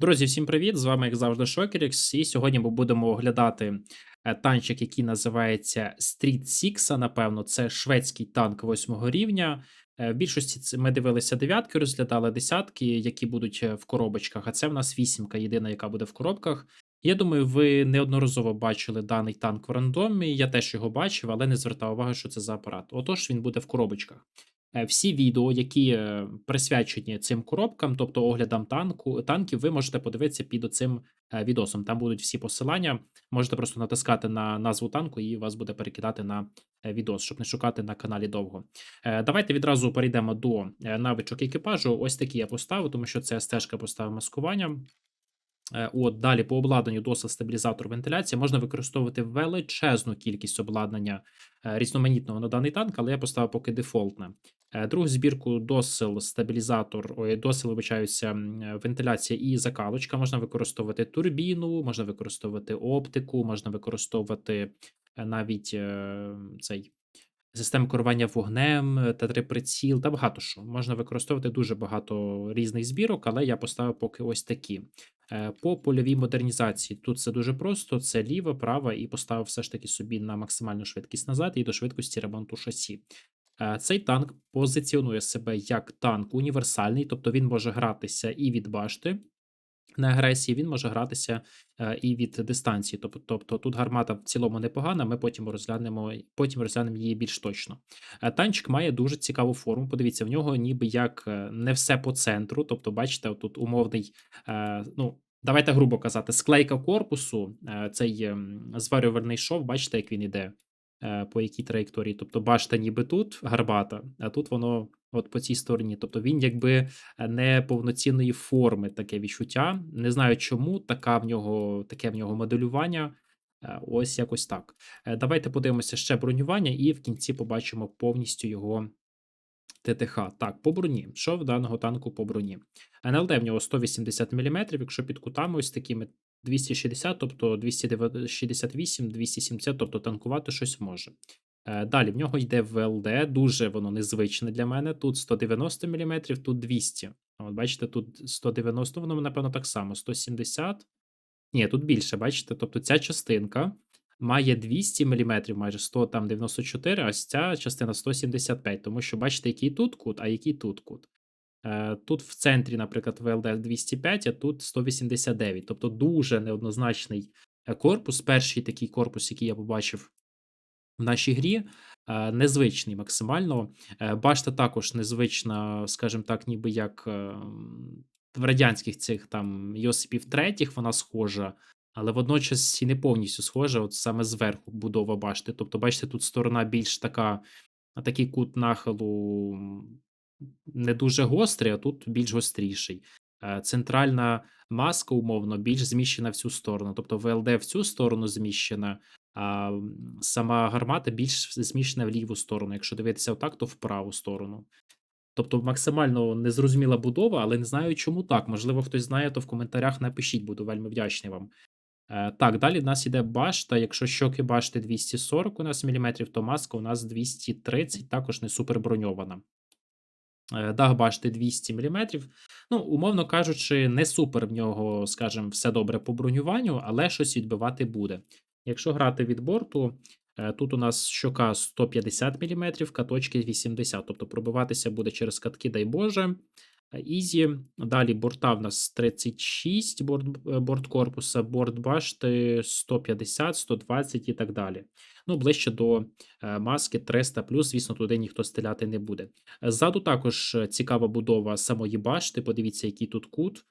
Друзі, всім привіт! З вами, як завжди, Шокерікс. І сьогодні ми будемо оглядати е, танчик, який називається Street Six. Напевно, це шведський танк восьмого рівня. Е, В більшості ми дивилися дев'ятки, розглядали десятки, які будуть е, в коробочках. А це в нас вісімка, єдина, яка буде в коробках. Я думаю, ви неодноразово бачили даний танк в рандомі. Я теж його бачив, але не звертав уваги, що це за апарат. Отож, він буде в коробочках. Е, Всі відео, які е, присвячені цим коробкам, тобто оглядам танку, танків, ви можете подивитися під оцим е, відосом. Там будуть всі посилання. Можете просто натискати на назву танку, і вас буде перекидати на відос, щоб не шукати на каналі довго. Давайте відразу перейдемо до навичок екіпажу. Ось такі я поставив, тому що це стежка поставив маскування. Е, От далі по обладнанню досить стабілізатор вентиляції можна використовувати величезну кількість обладнання е, різноманітного на даний танк, але я поставив поки дефолтне. Е, Другу збірку досил, стабілізатор, ой, досил, вибачаюся, е, вентиляція і закалочка. Можна використовувати турбіну, можна використовувати оптику, можна використовувати навіть цей. Систему керування вогнем, е, Т3 приціл, та багато що. Можна використовувати дуже багато різних збірок, але я поставив поки ось такі. Е, По польовій модернізації тут все дуже просто: це ліва, права, і поставив все ж таки собі на максимальну швидкість назад і до швидкості ремонту шасі. Е, Цей танк позиціонує себе як танк універсальний, тобто він може гратися і від башти на агресії, він може гратися е, і від дистанції. Тобто, тут гармата в цілому непогана. Ми потім розглянемо, потім розглянемо її більш точно. Е, Танчик має дуже цікаву форму. Подивіться, в нього ніби як е, не все по центру. Тобто, бачите, тут умовний, ну. Давайте грубо казати, склейка корпусу, цей ем, зварювальний шов, бачите, як він іде по якій траєкторії. Тобто башта ніби тут гарбата, а тут воно от по цій стороні. Тобто він якби е, не повноцінної форми таке відчуття. Не знаю чому, така в нього, таке в нього моделювання. Е, Ось якось так. Е, Давайте подивимося ще бронювання, і в кінці побачимо повністю його ТТХ. Так, по броні. Що в даного танку по броні? НЛД в нього 180 мм, якщо під кутами ось такими 260, тобто 268, 270, тобто танкувати щось може. Е, Далі в нього йде ВЛД, дуже воно незвичне для мене. Тут 190 мм, тут 200. От бачите, тут 190, воно, напевно, так само. 170. Ні, тут більше, бачите? Тобто ця частинка має 200 мм, майже 100, там 94, а ця частина 175, тому що бачите, який тут кут, а який тут кут. Е, Тут в центрі, наприклад, ВЛД 205, а тут 189. Тобто дуже неоднозначний е, корпус. Перший такий корпус, який я побачив в нашій грі, е, незвичний максимально. Е, Башта також незвична, скажімо так, ніби як е, в радянських цих там Йосипів третіх вона схожа, але водночас і не повністю схожа, от саме зверху будова башти. Тобто, бачите, тут сторона більш така, такий кут нахилу не дуже гострий, а тут більш гостріший. Центральна маска, умовно, більш зміщена в цю сторону. Тобто ВЛД в цю сторону зміщена, а сама гармата більш зміщена в ліву сторону. Якщо дивитися отак, то в праву сторону. Тобто максимально незрозуміла будова, але не знаю, чому так. Можливо, хтось знає, то в коментарях напишіть, буду вельми вдячний вам. Е, Так, далі в нас іде башта. Якщо щоки башти 240 у нас міліметрів, то маска у нас 230, також не супер броньована. Е, Дах башти 200 мм. Ну, умовно кажучи, не супер в нього, скажімо, все добре по бронюванню, але щось відбивати буде. Якщо грати від борту, е, тут у нас щока 150 мм, каточки 80, тобто пробиватися буде через катки, дай Боже. Е, Ізі. Далі борта в нас 36 борт, е, борт корпуса, борт башти 150, 120 і так далі. Ну, ближче до маски 300 звісно, туди ніхто стріляти не буде. Ззаду також цікава будова самої башти. Подивіться, який тут кут.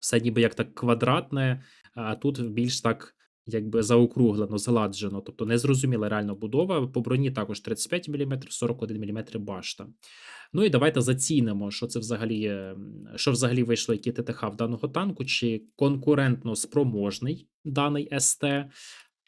Все ніби як так квадратне, а тут більш так якби заокруглено, заладжено. Тобто незрозуміла реально будова. По броні також 35 мм, 41 мм башта. Ну і давайте зацінимо, що це взагалі, що взагалі вийшло, які ТТХ в даного танку, чи конкурентно спроможний даний СТ.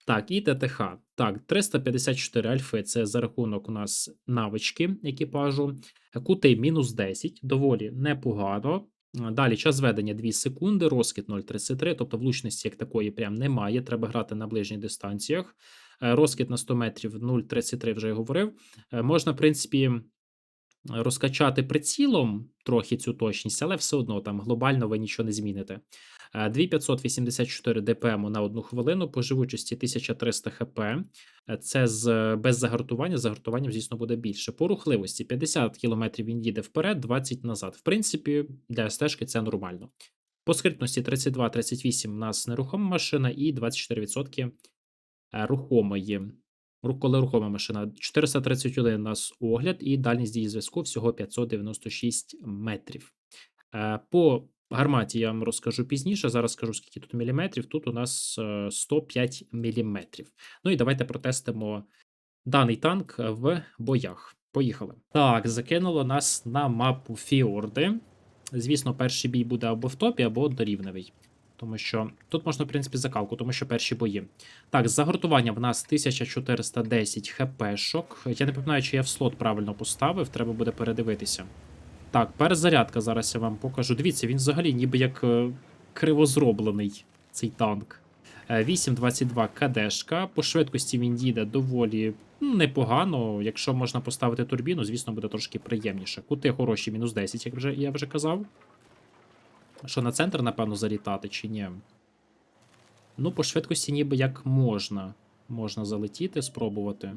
Так, і ТТХ. Так, 354 альфи це за рахунок у нас навички екіпажу. Кути мінус 10, доволі непогано. Далі час ведення 2 секунди, розкид 0,33, тобто влучності як такої прям немає. Треба грати на ближніх дистанціях. Е, Розкид на 100 метрів 0,33 вже я говорив. Е, Можна, в принципі, розкачати прицілом трохи цю точність, але все одно там глобально ви нічого не зміните. Е, 2584 ДПМ на одну хвилину, по живучості 1300 хп. Е, Це з без загартування. З звісно, буде більше. По рухливості 50 км він їде вперед, 20 назад. В принципі, для стежки це нормально. По скритності 32-38 у нас нерухома машина і 24% е, рухомої. Коли рухома машина 431 у нас огляд і дальність дії зв'язку всього 596 метрів. Е, По гарматі я вам розкажу пізніше. Зараз скажу, скільки тут міліметрів. Тут у нас е, 105 міліметрів. Ну і давайте протестимо даний танк в боях. Поїхали. Так, закинуло нас на мапу Фіорди. Звісно, перший бій буде або в топі, або дорівневий. Тому що тут можна, в принципі, закалку, тому що перші бої. Так, загортування в нас 1410 хпшок. Я не пам'ятаю, чи я в слот правильно поставив, треба буде передивитися. Так, перезарядка зараз я вам покажу. Дивіться, він взагалі ніби як е, криво зроблений, цей танк. Е, 8.22 КДшка. По швидкості він їде доволі непогано. Якщо можна поставити турбіну, звісно, буде трошки приємніше. Кути хороші, мінус 10, як вже, я вже казав. Що на центр, напевно, залітати чи ні? Ну, по швидкості ніби як можна. Можна залетіти, спробувати.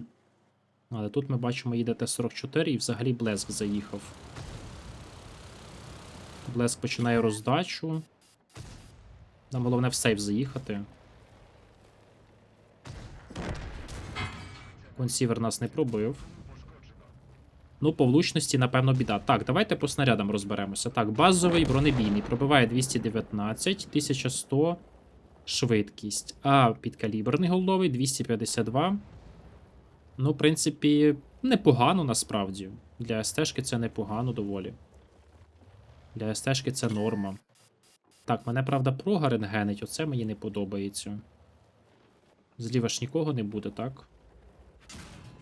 Але тут ми бачимо, їде Т-44 і взагалі Блеск заїхав. Блеск починає роздачу. Нам головне в сейф заїхати. Консівер нас не пробив. Ну, по влучності, напевно, біда. Так, давайте по снарядам розберемося. Так, базовий бронебійний пробиває 219, 1100 швидкість. А підкаліберний головий 252. Ну, в принципі, непогано насправді. Для СТ-шки це непогано доволі. Для СТ-шки це норма. Так, мене, правда, прога рентгенить, оце мені не подобається. Зліва ж нікого не буде, так?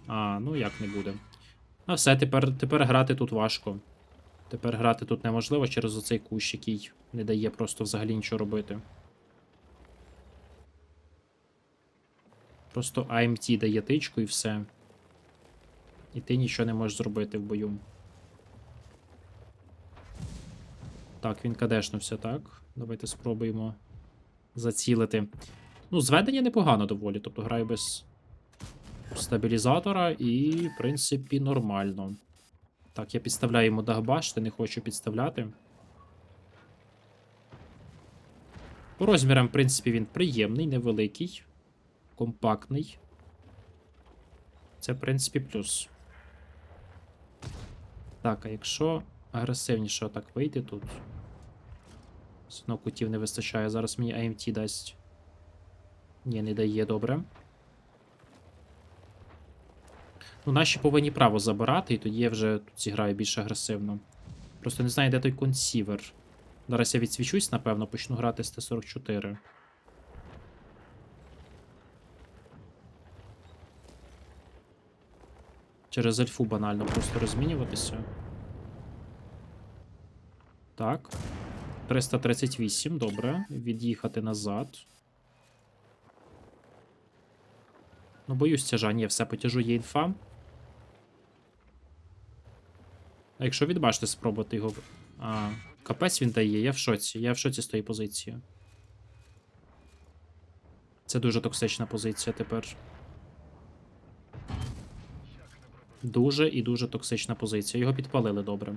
А, ну як не буде. А все, тепер, тепер грати тут важко. Тепер грати тут неможливо через оцей кущ, який не дає просто взагалі нічого робити. Просто AMT дає тичку і все. І ти нічого не можеш зробити в бою. Так, він кадешнувся, так. Давайте спробуємо зацілити. Ну, зведення непогано доволі, тобто граю без стабілізатора і, в принципі, нормально. Так, я підставляю йому дагбашти, не хочу підставляти. По розмірам, в принципі, він приємний, невеликий, компактний. Це, в принципі, плюс. Так, а якщо агресивніше отак вийти тут. Одно кутів не вистачає. Зараз мені AMT дасть. Ні, не дає, добре. Ну, наші повинні право забирати, і тоді я вже тут зіграю більш агресивно. Просто не знаю, де той консівер. Зараз я відсвічусь, напевно, почну грати з Т-44. Через альфу банально просто розмінюватися. Так. 338, добре. Від'їхати назад. Ну, боюсь тяжа, ні, все потяжу є інфа. А якщо відбачте спробувати його. А, капець він дає, я в шоці. Я в шоці з тої позиції. Це дуже токсична позиція тепер. Дуже і дуже токсична позиція. Його підпалили добре.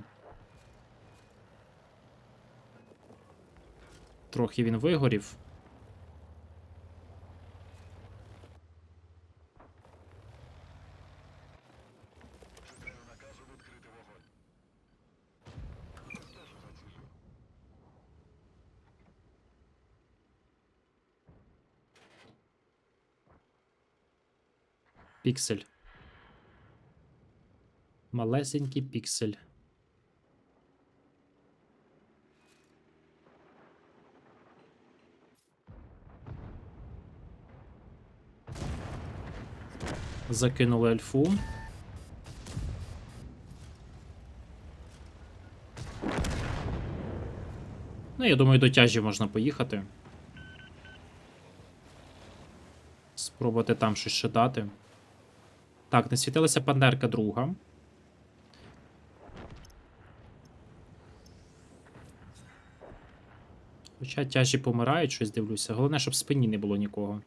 Трохи він вигорів. Піксель. Малесенький піксель. Закинули альфу. Ну, я думаю, до тяжі можна поїхати. Спробувати там щось ще дати. Так, не світилася пандерка друга. Хоча тяжі помирають, щось дивлюся. Головне, щоб в спині не було нікого.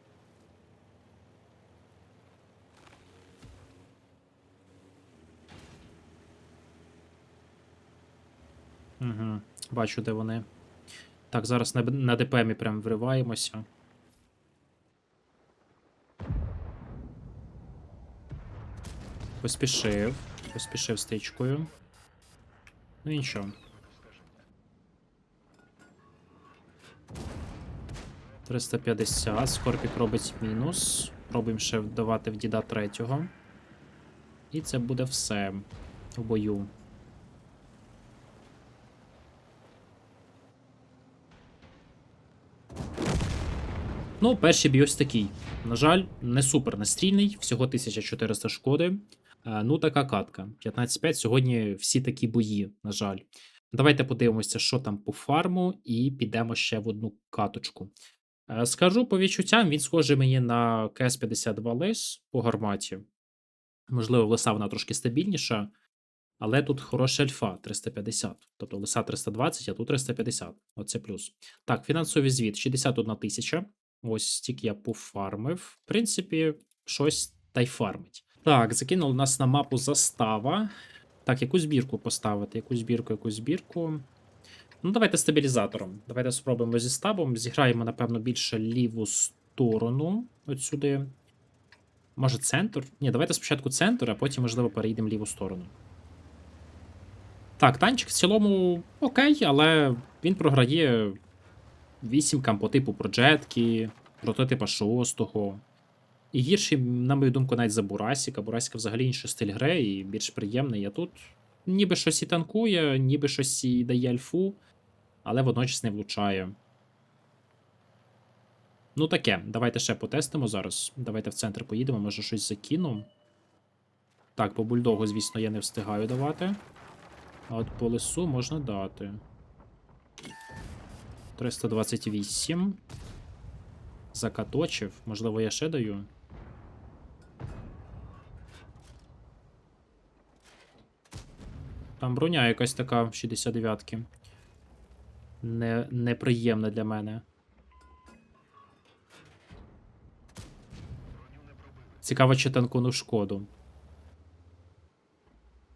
Бачу, де вони. Так, зараз на, на ДПМі прям вриваємося. Поспішив. Поспішив стичкою. Ну нічого. Триста п'ятдесят. Скорпік робить мінус. Пробуємо ще вдавати в діда третього. І це буде все в бою. Ну, перший бій ось такий. На жаль, не супер настрільний, всього 1400 шкоди. Е, Ну, така катка. 15-5. Сьогодні всі такі бої, на жаль. Давайте подивимося, що там по фарму, і підемо ще в одну каточку. Е, Скажу по відчуттям, він схожий мені на КС-52 Лис по гарматі. Можливо, лиса вона трошки стабільніша, але тут хороша альфа 350. Тобто лиса 320, а тут 350. Оце плюс. Так, фінансовий звіт 61 тисяча. Ось стільки я пофармив. В принципі, щось та й фармить. Так, закинули нас на мапу застава. Так, яку збірку поставити? Яку збірку, яку збірку. Ну, давайте стабілізатором. Давайте спробуємо зі стабом. Зіграємо, напевно, більше ліву сторону. От сюди. Може, центр? Ні, давайте спочатку центр, а потім, можливо, перейдемо ліву сторону. Так, танчик в цілому окей, але він програє вісімкам по типу проджетки, прототипа шостого. І гірший, на мою думку, навіть за Бурасіка. Бурасіка взагалі інший стиль гри і більш приємний. А тут ніби щось і танкує, ніби щось і дає альфу, але водночас не влучає. Ну таке, давайте ще потестимо зараз. Давайте в центр поїдемо, може щось закину. Так, по бульдогу, звісно, я не встигаю давати. А от по лису можна дати. 328. Закаточив. Можливо, я ще даю. Там броня якась така 69-ки. Не, неприємна для мене. Цікаво, чи танкуну шкоду.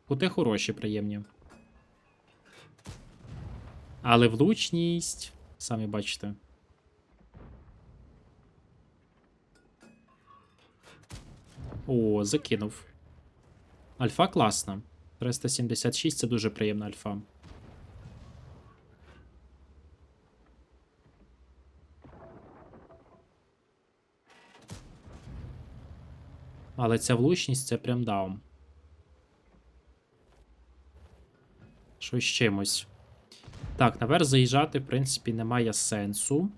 Кути хороші, приємні. Але влучність. Самі бачите. О, закинув. Альфа класна. 376 це дуже приємна альфа. Але ця влучність це прям даун. Щось з чимось. Так, наверх заїжджати, в принципі, немає сенсу.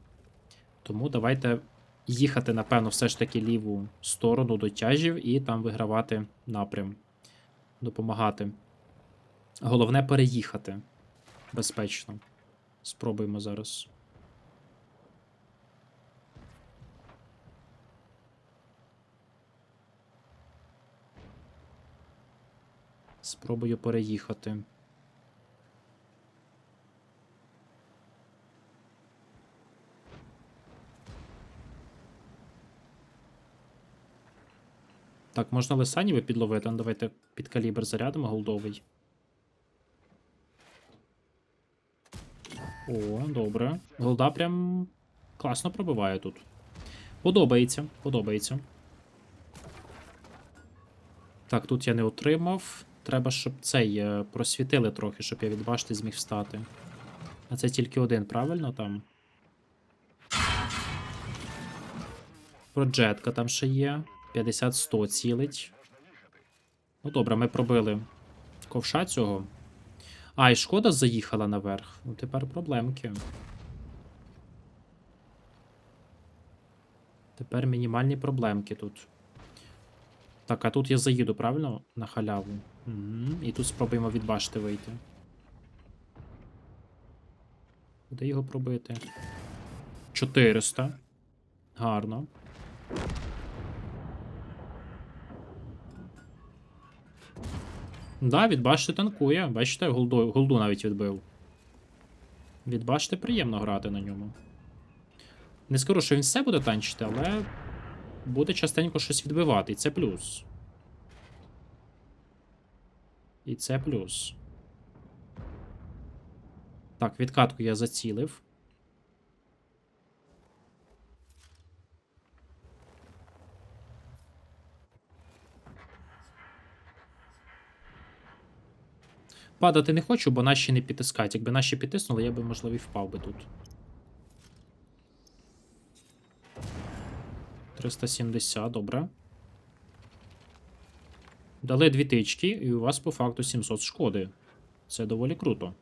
Тому давайте їхати, напевно, все ж таки ліву сторону до тяжів і там вигравати напрям. Допомагати. Головне переїхати безпечно. Спробуємо зараз. Спробую переїхати. Так, можна лиса ніби підловити. Ну, давайте під калібр зарядимо голдовий. О, добре. Голда прям класно пробиває тут. Подобається, подобається. Так, тут я не отримав. Треба, щоб цей е, просвітили трохи, щоб я від башти зміг встати. А це тільки один, правильно там? Проджетка там ще є. 50-100 цілить. Ну добре, ми пробили ковша цього. А, і шкода заїхала наверх. Ну тепер проблемки. Тепер мінімальні проблемки тут. Так, а тут я заїду, правильно? На халяву. Угу. І тут спробуємо від башти вийти. Куди його пробити? 400. Гарно. Да, від башти танкує. Бачите, голду, голду навіть відбив. Від башти приємно грати на ньому. Не скажу, що він все буде танчити, але буде частенько щось відбивати, і це плюс. І це плюс. Так, відкатку я зацілив. Падати не хочу, бо наші не підтискають. Якби наші підтиснули, я би, можливо, і впав би тут. 370, добре. Дали дві тички, і у вас по факту 700 шкоди. Це доволі круто.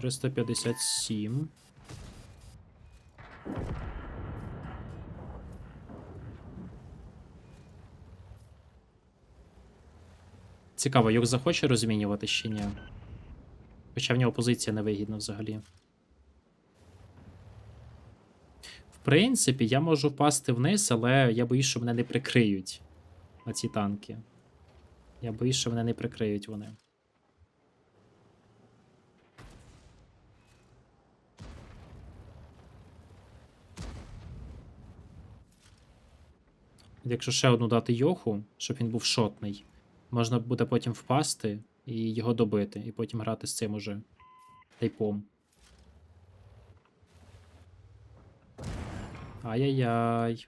Триста п'ятдесят сім. Цікаво, Юк захоче розмінювати чи ні? Хоча в нього позиція невигідна взагалі. В принципі, я можу впасти вниз, але я боюсь, що мене не прикриють на ці танки. Я боюсь, що мене не прикриють вони. Якщо ще одну дати Йоху, щоб він був шотний, можна буде потім впасти і його добити, і потім грати з цим уже тайпом. Ай-яй-яй.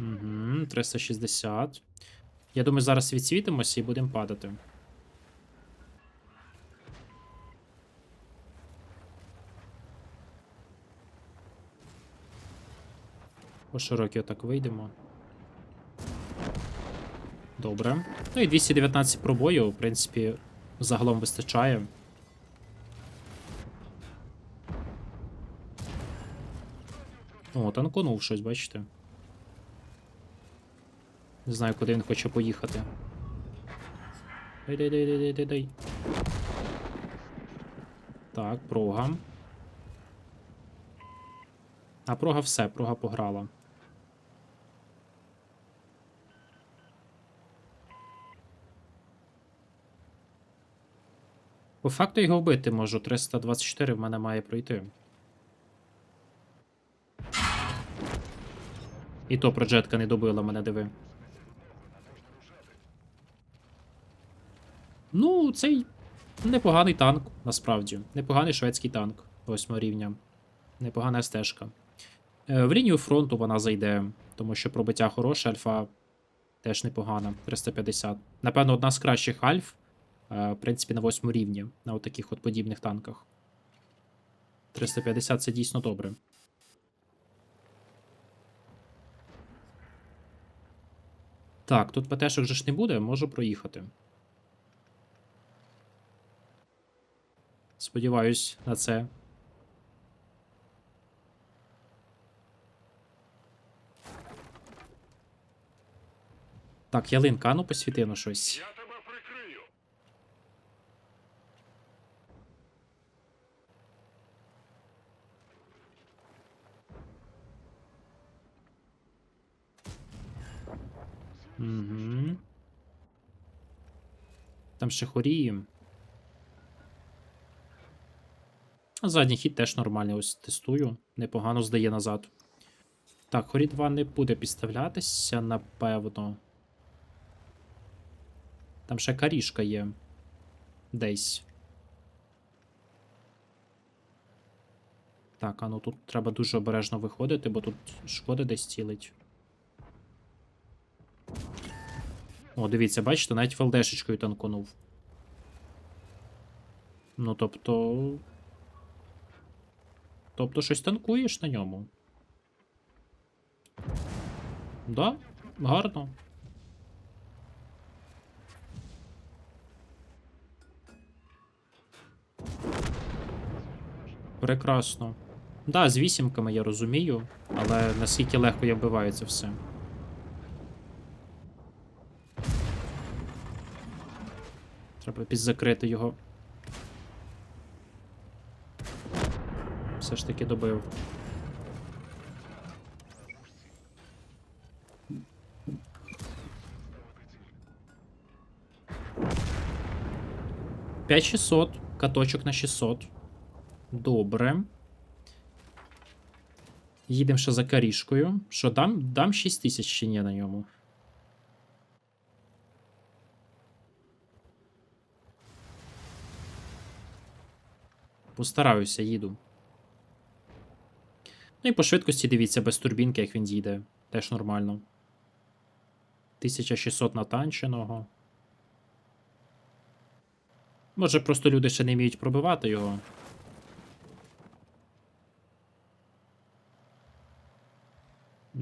Угу, 360. Я думаю, зараз відсвітимося і будемо падати. По широкі отак вийдемо. Добре. Ну і 219 пробою, в принципі, загалом вистачає. О, танконув щось, бачите. Не знаю, куди він хоче поїхати. Дай, дай, дай, дай, дай, дай. Так, прога. А прога все, прога пограла. По факту його вбити можу. 324 в мене має пройти. І то проджетка не добила мене, диви. Ну, цей непоганий танк, насправді. Непоганий шведський танк 8 рівня. Непогана стежка. Е, В лінію фронту вона зайде, тому що пробиття хороше, альфа теж непогана. 350. Напевно, одна з кращих альф, в принципі, на 8 рівні, на от таких от подібних танках. 350 це дійсно добре. Так, тут ПТшок же ж не буде, можу проїхати. Сподіваюсь на це. Так, ялинка, ну посвіти на щось. Я тебе прикрию. Угу. Там ще хорії. А задній хід теж нормальний, ось тестую. Непогано здає назад. Так, хорі 2 не буде підставлятися, напевно. Там ще карішка є. Десь. Так, а ну тут треба дуже обережно виходити, бо тут шкода десь цілить. О, дивіться, бачите, навіть фалдешечкою танконув. Ну, тобто. Тобто щось танкуєш на ньому. Да, гарно. Прекрасно. Да, з вісімками я розумію, але наскільки легко я вбиваю це все. Треба підзакрити його. Все ж таки добив. П'ять 600, каточок на 600. Добре. Їдемо ще за карішкою. Що, дам, дам 6 тисяч чи ні на ньому? Постараюся, їду. Ну і по швидкості дивіться без турбінки, як він їде. Теж нормально. 1600 натанченого. Може, просто люди ще не вміють пробивати його.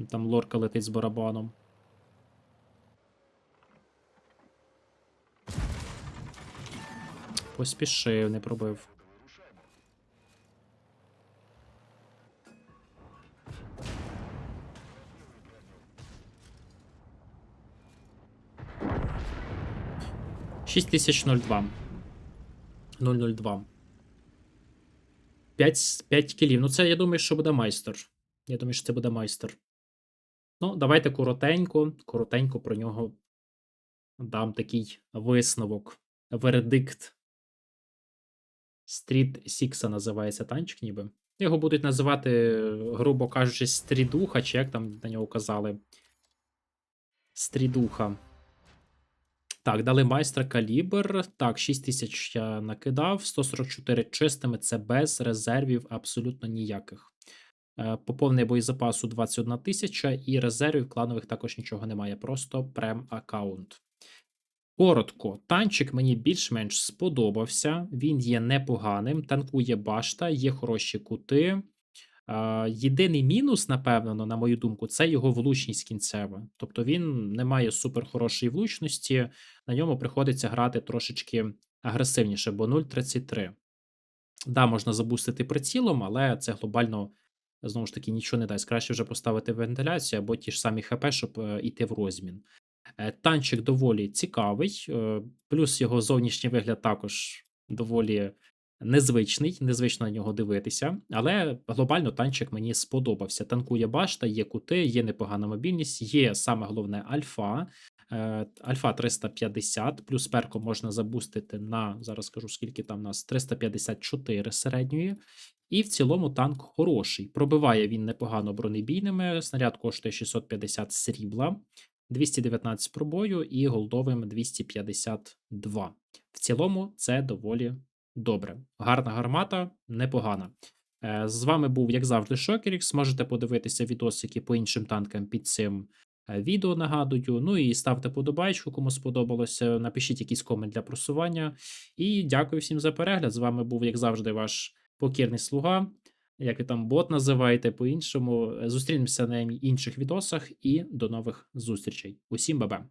Там лорка летить з барабаном. Поспішив, не пробив. Шість тисяч нуль два. 002. 5, 5 кілів. Ну, це я думаю, що буде майстер. Я думаю, що це буде майстер. Ну, давайте коротенько, коротенько про нього дам такий висновок. Вердикт. Стріт Сікса називається танчик, ніби. Його будуть називати, грубо кажучи, стрідуха, чи як там на нього казали. Стрідуха. Так, дали майстра калібр. Так, 6 тисяч я накидав. 144 чистими це без резервів абсолютно ніяких. Е, Поповний боєзапасу 21 тисяча, і резервів кланових також нічого немає. Просто прем аккаунт. Коротко, танчик мені більш-менш сподобався. Він є непоганим, танкує башта, є хороші кути. Е, Єдиний мінус, напевно, на мою думку, це його влучність кінцева. Тобто він не має суперхорошої влучності, на ньому приходиться грати трошечки агресивніше, бо 0,33. Да, можна забустити прицілом, але це глобально знову ж таки нічого не дасть. Краще вже поставити вентиляцію або ті ж самі ХП, щоб е, йти в розмін. Е, Танчик доволі цікавий, е, плюс його зовнішній вигляд також доволі незвичний, незвично на нього дивитися. Але глобально танчик мені сподобався. Танкує башта, є кути, є непогана мобільність, є саме головне альфа. Е, Альфа 350, плюс перку можна забустити на зараз скажу, скільки там у нас 354 середньої. І в цілому танк хороший. Пробиває він непогано бронебійними. Снаряд коштує 650 срібла, 219 пробою і голдовим 252. В цілому це доволі добре. Гарна гармата, непогана. Е, З вами був, як завжди, Шокерікс. Можете подивитися відосики по іншим танкам під цим е, відео, нагадую. Ну і ставте подобайку, кому сподобалося. Напишіть якийсь комент для просування. І дякую всім за перегляд. З вами був, як завжди, ваш покірний слуга. Як ви там бот називаєте по-іншому. Зустрінемося на інших відосах і до нових зустрічей. Усім бабе!